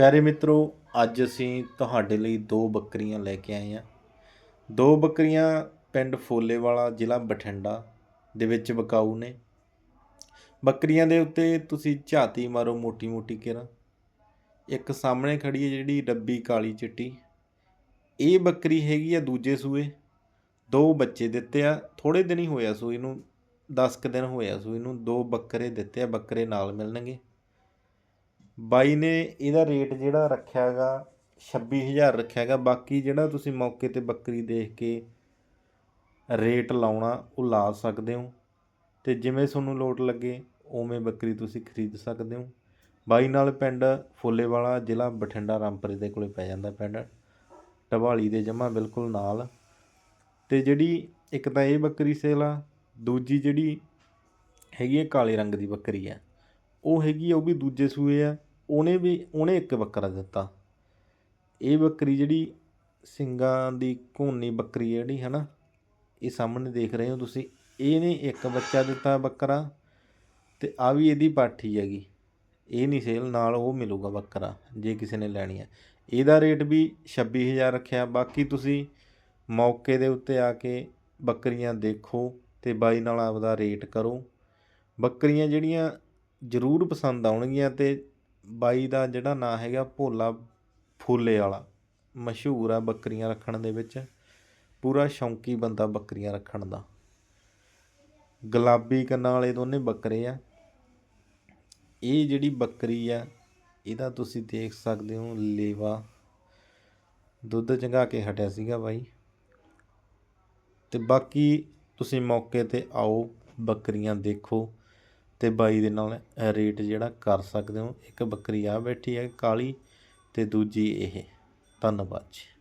ਪਿਆਰੇ ਮਿੱਤਰੋ, ਅੱਜ ਅਸੀਂ ਤੁਹਾਡੇ ਲਈ ਦੋ ਬੱਕਰੀਆਂ ਲੈ ਕੇ ਆਏ ਹਾਂ। ਦੋ ਬੱਕਰੀਆਂ ਪਿੰਡ ਫੋਲੇਵਾਲਾ ਜ਼ਿਲ੍ਹਾ ਬਠਿੰਡਾ ਦੇ ਵਿੱਚ ਵਿਕਾਊ ਨੇ। ਬੱਕਰੀਆਂ ਦੇ ਉੱਤੇ ਤੁਸੀਂ ਝਾਤੀ ਮਾਰੋ ਮੋਟੀ ਮੋਟੀ ਕਿਰਾਂ ਇੱਕ ਸਾਹਮਣੇ ਖੜੀ ਹੈ ਜਿਹੜੀ ਡੱਬੀ ਕਾਲੀ ਚਿੱਟੀ। ਇਹ ਬੱਕਰੀ ਹੈਗੀ ਆ ਦੂਜੇ ਸੂਏ। ਦੋ ਬੱਚੇ ਦਿੱਤੇ ਆ ਥੋੜੇ ਦਿਨ ਹੀ ਹੋਇਆ ਸੂਈ ਨੂੰ 10 ਕੁ ਦਿਨ ਹੋਇਆ ਸੂਈ ਨੂੰ ਦੋ ਬੱਕਰੇ ਦਿੱਤੇ ਆ, ਬੱਕਰੇ ਨਾਲ ਮਿਲਣਗੇ। ਬਾਈ ਨੇ ਇਹਦਾ ਰੇਟ ਜਿਹੜਾ ਰੱਖਿਆ ਰੱਖਿਆਗਾ 26000 ਹੈਗਾ। ਬਾਕੀ ਜਿਹੜਾ ਤੁਸੀਂ ਮੌਕੇ ਤੇ ਬੱਕਰੀ ਦੇਖ ਕੇ ਰੇਟ ਲਾਉਣਾ, ਉਹ ਲਾ ਸਕਦੇ ਹੋ। ਤੇ ਜਿਵੇਂ ਤੁਹਾਨੂੰ ਲੋਟ ਲੱਗੇ, ਉਵੇਂ ਬੱਕਰੀ ਤੁਸੀਂ ਖਰੀਦ ਸਕਦੇ ਹੋ। ਬਾਈ ਨਾਲ ਪਿੰਡ ਫੁੱਲੇਵਾਲਾ ਜ਼ਿਲ੍ਹਾ ਬਠਿੰਡਾ ਰਾਮਪੁਰੇ ਦੇ ਕੋਲੇ ਪੈ ਜਾਂਦਾ ਪਿੰਡ। ਢਵਾਲੀ ਦੇ ਜਮਾ ਬਿਲਕੁਲ ਨਾਲ। ਤੇ ਜਿਹੜੀ ਇੱਕ ਤਾਂ ਇਹ ਬੱਕਰੀ ਸੇਲ ਆ, ਦੂਜੀ ਜਿਹੜੀ ਹੈਗੀ ਹੈ ਕਾਲੇ ਰੰਗ ਦੀ ਬੱਕਰੀ ਆ। ਉਹ ਹੈਗੀ ਉਹ ਵੀ ਦੂਜੇ ਸੂਏ ਆ। ਉਹਨੇ ਵੀ, ਉਹਨੇ ਇੱਕ ਬੱਕਰਾ ਦਿੱਤਾ। ਇਹ ਬੱਕਰੀ ਜਿਹੜੀ ਸਿੰਗਾਂ ਦੀ ਘੋਨੀ ਬੱਕਰੀ ਹੈ ਜਿਹੜੀ, ਹਨਾ, ਇਹ ਸਾਹਮਣੇ ਦੇਖ ਰਹੇ ਹੋ ਤੁਸੀਂ। ਇਹਨੇ ਇੱਕ ਬੱਚਾ ਦਿੱਤਾ ਬੱਕਰਾ ਤੇ ਆ ਵੀ ਇਹਦੀ ਪਾਠੀ ਹੈਗੀ। ਇਹ ਨਹੀਂ ਸੇਲ, ਨਾਲ ਉਹ ਮਿਲੂਗਾ ਬੱਕਰਾ, ਜੇ ਕਿਸੇ ਨੇ ਲੈਣੀ ਹੈ। ਇਹਦਾ ਰੇਟ ਵੀ 26000 ਰੱਖਿਆ। ਬਾਕੀ ਤੁਸੀਂ ਮੌਕੇ ਦੇ ਉੱਤੇ ਆ ਕੇ ਬੱਕਰੀਆਂ ਦੇਖੋ ਤੇ ਬਾਈ ਨਾਲ ਆਪਦਾ ਰੇਟ ਕਰੋ। ਬੱਕਰੀਆਂ ਜਿਹੜੀਆਂ ਜ਼ਰੂਰ ਪਸੰਦ ਆਉਣਗੀਆਂ ਤੇ ਬਾਈ ਦਾ ਜਿਹੜਾ ਨਾਂ ਹੈਗਾ ਭੋਲਾ ਫੂਲੇ ਵਾਲਾ, ਮਸ਼ਹੂਰ ਆ ਬੱਕਰੀਆਂ ਰੱਖਣ ਦੇ ਵਿੱਚ। ਪੂਰਾ ਸ਼ੌਂਕੀ ਬੰਦਾ ਬੱਕਰੀਆਂ ਰੱਖਣ ਦਾ। ਗੁਲਾਬੀ ਕੰਨਾਂ ਵਾਲੇ ਦੋਨੇ ਬੱਕਰੇ ਆ। ਇਹ ਜਿਹੜੀ ਬੱਕਰੀ ਆ, ਇਹਦਾ ਤੁਸੀਂ ਦੇਖ ਸਕਦੇ ਹੋ ਲੇਵਾ। ਦੁੱਧ ਚੰਗਾ ਕੇ ਹਟਿਆ ਸੀਗਾ ਬਾਈ। ਤੇ ਬਾਕੀ ਤੁਸੀਂ ਮੌਕੇ ਤੇ ਆਓ, ਬੱਕਰੀਆਂ ਦੇਖੋ। ਅਤੇ ਬਾਈ ਦੇ ਨਾਲ ਰੇਟ ਜਿਹੜਾ ਕਰ ਸਕਦੇ ਹੋ। ਇੱਕ ਬੱਕਰੀ ਆ ਬੈਠੀ ਹੈ ਕਾਲੀ ਅਤੇ ਦੂਜੀ ਇਹ। ਧੰਨਵਾਦ ਜੀ।